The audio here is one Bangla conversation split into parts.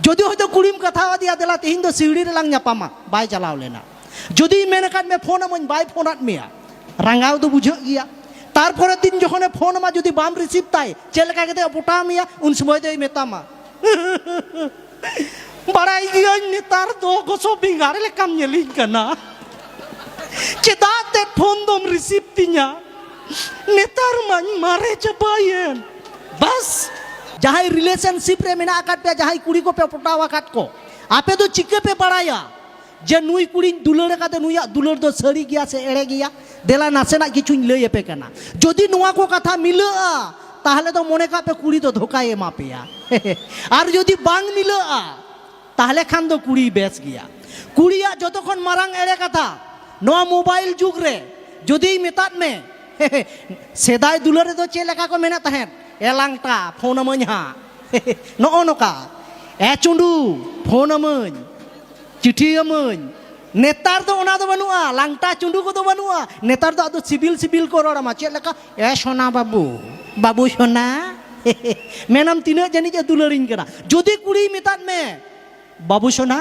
ᱡᱩᱫᱤ ᱦᱚᱭᱛᱚ ᱠᱩᱲᱤᱢ ᱠᱟᱛᱷᱟ ᱟᱫᱮᱭᱟ ᱫᱮᱞᱟ ᱛᱮᱦᱮᱧ ᱫᱚ ᱥᱤᱣᱲᱤ ᱨᱮᱞᱟᱝ ᱧᱟᱯᱟᱢᱟ ᱵᱟᱭ ᱪᱟᱞᱟᱣ ᱞᱮᱱᱟ ᱡᱩᱫᱤ ᱢᱮᱱ ᱟᱠᱟᱫ ᱢᱮ ᱯᱷᱳᱱ ᱟᱢᱟᱹᱧ ᱵᱟᱭ ᱯᱷᱳᱱᱟᱫ ᱢᱮᱭᱟ ᱨᱟᱸᱜᱟᱣ ᱫᱚ ᱵᱩᱡᱷᱟᱹᱜ ᱜᱮᱭᱟ ᱛᱟᱨᱯᱚᱨᱮ ᱫᱤᱱ ᱡᱚᱠᱷᱚᱱᱮ ᱯᱷᱳᱱ ᱟᱢᱟ ᱡᱩᱫᱤ ᱵᱟᱢ ᱨᱤᱥᱤᱵᱷ ᱛᱟᱭ ᱪᱮᱫ ᱞᱮᱠᱟ ᱠᱟᱛᱮ ᱯᱚᱴᱟᱣ ᱢᱮᱭᱟ ᱩᱱ ᱥᱚᱢᱚᱭ ᱫᱚᱭ ᱢᱮᱛᱟᱢᱟ ᱵᱟᱲᱟᱭ ᱜᱤᱭᱟᱹᱧ ᱱᱮᱛᱟᱨ ᱫᱚ ᱜᱚᱥᱚ ᱵᱮᱸᱜᱟᱲ ᱞᱮᱠᱟᱢ ᱧᱮᱞᱤᱧ ᱠᱟᱱᱟ ᱪᱮᱫᱟᱜ ᱛᱮ ᱯᱷᱳᱱ ᱫᱚᱢ ᱨᱤᱥᱤᱵᱷ ᱛᱤᱧᱟ ᱱᱮᱛᱟᱨ ᱢᱟᱧ ᱢᱟᱨᱮ ᱪᱟᱵᱟᱭᱮᱱ ᱵᱟᱥ যাহাই রিলেশনশিপ রে মেনা আকাত পে যাহাই কুড়ি কো পে পটাও আকাত কো আপে তো চিকে পে পাড়ায়া যে নুই কুড়ি দুলার কাতে নুইয়া দুলার দো সারি গিয়া সে এড়ে গিয়া দেলা নাসেনা কিছুই লই এপে কেনা যদি নোয়া কো কথা মিলআ তাহলে তো মনে কাপে কুড়ি তো ধোকায় এমা পেয়া আর যদি বাং মিলআ তাহলে খান তো কুড়ি বেশ গিয়া কুড়িয়া যতক্ষণ মারাং এড়ে কথা নোয়া মোবাইল যুগ রে যদি মেতাত মে সেদাই দুলারে তো চে লেখা কো মেনা তাহেন এলাংটা phone হা নকা এ চুন্ডু e chundu phone নেতার তো ওনা তো বানুয়া লাংটা চুন্ডু কো বানুয়া নেতার তো আদো সিভিল সিভিল কো রড়া মা এ সোনা বাবু বাবু সোনা মেনাম তিনা জানি যে দুলারিং কেনা যদি কুড়ি মেতাদ মে বাবু সোনা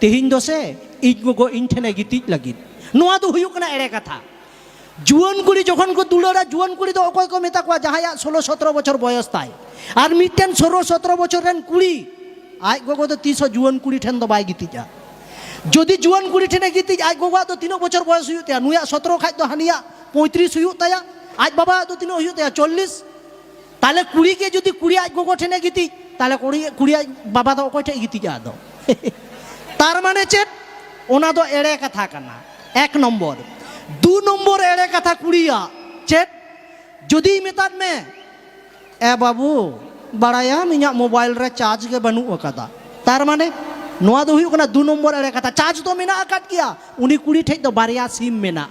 তেহিন দসে ইজ গো ইন ঠেনে গিতিজ লাগিত নয় তো হুয়ুক এড়ে কথা জুয়ন করি যখন তুলোরা জুয়ন করি তো অকয় কো মেতা কোয়া যাহাই ষোলো সতেরো বছর বয়স তাই। আর মিটেন ষোলো সতেরো বছর রেন কুড়ি। আই গগো তো তিনশো জুয়ন কুড়ি ঠেন তো বাই গীতি যা। যদি জুয়ন কুড়ি ঠেনে গীতি, আই গগো তো তিন বছর বয়স হয়ে তাই নুয়া সতেরো খাই তো হানিয়া, পঁয়ত্রিশ হয়ে তাই আজ বাবা তো তিন হয়ে তাই চল্লিশ। তাহলে কুড়িকে যদি কুড়ি আজ গগো ঠেনে গীতি, তাহলে কুড়ি কুড়ি আজ বাবা তো অকয় ঠেন গীতি যা দো তার মানে চেট ওনা তো এড়ে কথা কানা এক নম্বর দু নম্বর এড়ে কথা কুড়িয়া চেট যদি মেতাদ মে, এ বাবু বাড়াইয়াম ইয়া মোবাইল রে চার্জ গে বানু কাদা তার মানে নোয়া দো হুয়ুক দু নম্বর এড়ে কথা। চার্জ তো মেনা আকাদ গিয়া উনি কুড়ি ঠেক তো বারিয়া সিম মেনা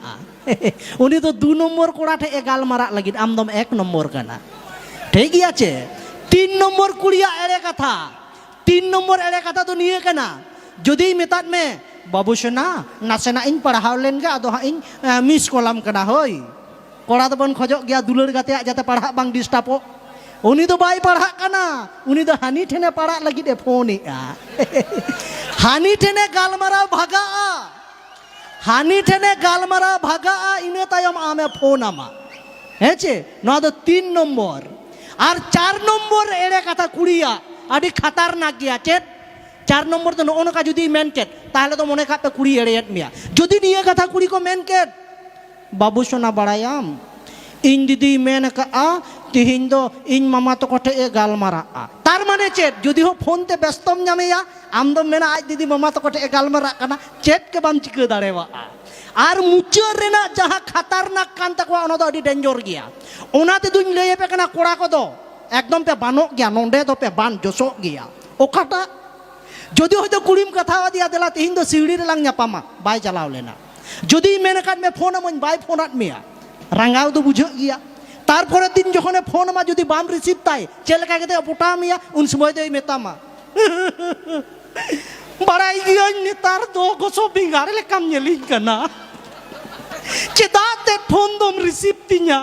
উনি তো দু নম্বর কোড়া ঠেক গাল মারা লাগিদ আমদম এক নম্বর কানা। ঠিক আছে? তিন নম্বর কুড়িয়া এড়ে কথা। তিন নম্বর এড়ে কথা তো নিয়ে কানা। যদি মেতাদ মে ᱵᱟᱵᱩ ᱥᱮᱱᱟ ᱱᱟᱥᱮᱱᱟᱜ ᱤᱧ ᱯᱟᱲᱦᱟᱣ ᱞᱮᱱᱜᱮ ᱟᱫᱚ ᱦᱟᱸᱜ ᱤᱧ ᱢᱤᱥ ᱠᱚᱞᱟᱢ ᱠᱟᱱᱟ ᱦᱳᱭ ᱠᱚᱲᱟ ᱫᱚᱵᱚᱱ ᱠᱷᱚᱡᱚᱜ ᱜᱮᱭᱟ ᱫᱩᱞᱟᱹᱲ ᱜᱟᱛᱮᱭᱟᱜ ᱡᱟᱛᱮ ᱯᱟᱲᱦᱟᱜ ᱵᱟᱝ ᱰᱤᱥᱴᱟᱯᱚᱜ উনি তো বাই পাড়া কানা উনি তো হানি ঠেনে পাড়া লাগি দে ফোনে হানি ঠেনে গালমারা ভাগা হানি ঠেনে গালমারা ভাগা ইনে তাইম আমে ফোন আমা হ্যাঁ না তো তিন নম্বর আর চার নম্বর এড়ে কথা কুড়িয়া আদি খাতারনাক গিয়া চেত চার নম্বর তো অন্য কাজ যদি মেনকেট তাহলে তো মনে খাপে কুড়ি এড়ে মিয়া। যদি নিয়ে কথা কুড়ি কো মেনকেট বাবু সোনা বাড়ায়াম ইন দিদি মেন কা তিহিন দো, ইন মামা তো কঠে এ গাল মারা তার মানে চেট যদি হো ফোনতে ব্যস্তম জামেয়া আম দো মেনা আজ দিদি মামা তো কঠে এ গাল মারা কানা চেট কে বাম চিকে দাঁড়েবা আর মুচার রেনা যাহা খাতারনাক কান তাকোয়া অনা দো আডি ডেঞ্জর গিয়া। ওনাতে দুই লইয়ে পে কানা কোড়া কদো একদম পে বানো গিয়া, নন্ডে দো পে বান, জসো গিয়া। ওখাটা ᱡᱩᱫᱤ ᱦᱚᱭᱛᱚ ᱠᱩᱲᱤᱢ ᱠᱟᱛᱷᱟ ᱟᱫᱮᱭᱟ ᱫᱮᱞᱟ ᱛᱮᱦᱮᱧ ᱫᱚ ᱥᱤᱣᱲᱤ ᱨᱮᱞᱟᱝ ᱧᱟᱯᱟᱢᱟ ᱵᱟᱭ ᱪᱟᱞᱟᱣ ᱞᱮᱱᱟ ᱡᱩᱫᱤ ᱢᱮᱱ ᱟᱠᱟᱫ ᱢᱮ ᱯᱷᱳᱱ ᱟᱹᱢᱟᱹᱧ ᱵᱟᱭ ᱯᱷᱳᱱᱟᱫ ᱢᱮᱭᱟ ᱨᱟᱸᱜᱟᱣ ᱫᱚ ᱵᱩᱡᱷᱟᱹᱜ ᱜᱮᱭᱟ ᱛᱟᱨᱯᱚᱨᱮ ᱫᱤᱱ ᱡᱚᱠᱷᱚᱱᱮ ᱯᱷᱳᱱ ᱟᱢᱟ ᱡᱩᱫᱤ ᱵᱟᱢ ᱨᱤᱥᱤᱵ ᱛᱟᱭ ᱪᱮᱫ ᱞᱮᱠᱟ ᱠᱟᱛᱮ ᱯᱚᱴᱟᱣ ᱢᱮᱭᱟ ᱩᱱ ᱥᱚᱢᱚᱭ ᱫᱚᱭ ᱢᱮᱛᱟᱢᱟ ᱵᱟᱲᱟᱭ ᱜᱤᱭᱟᱹᱧ ᱱᱮᱛᱟᱨ ᱫᱚ ᱜᱚᱥᱚ ᱵᱮᱸᱜᱟᱲ ᱞᱮᱠᱟᱢ ᱧᱮᱞᱤᱧ ᱠᱟᱱᱟ ᱪᱮᱫᱟᱜ ᱛᱮ ᱯᱷᱳᱱ ᱫᱚᱢ ᱨᱤᱥᱤᱵ ᱛᱤᱧᱟ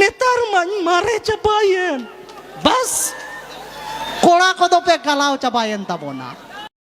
ᱱᱮᱛᱟᱨ ᱢᱟᱧ ᱢᱟᱨᱮ ᱪᱟᱵᱟᱭᱮᱱ ᱵᱟᱥ কোড়া কদো পে গালাও চাবায়েন তাবনা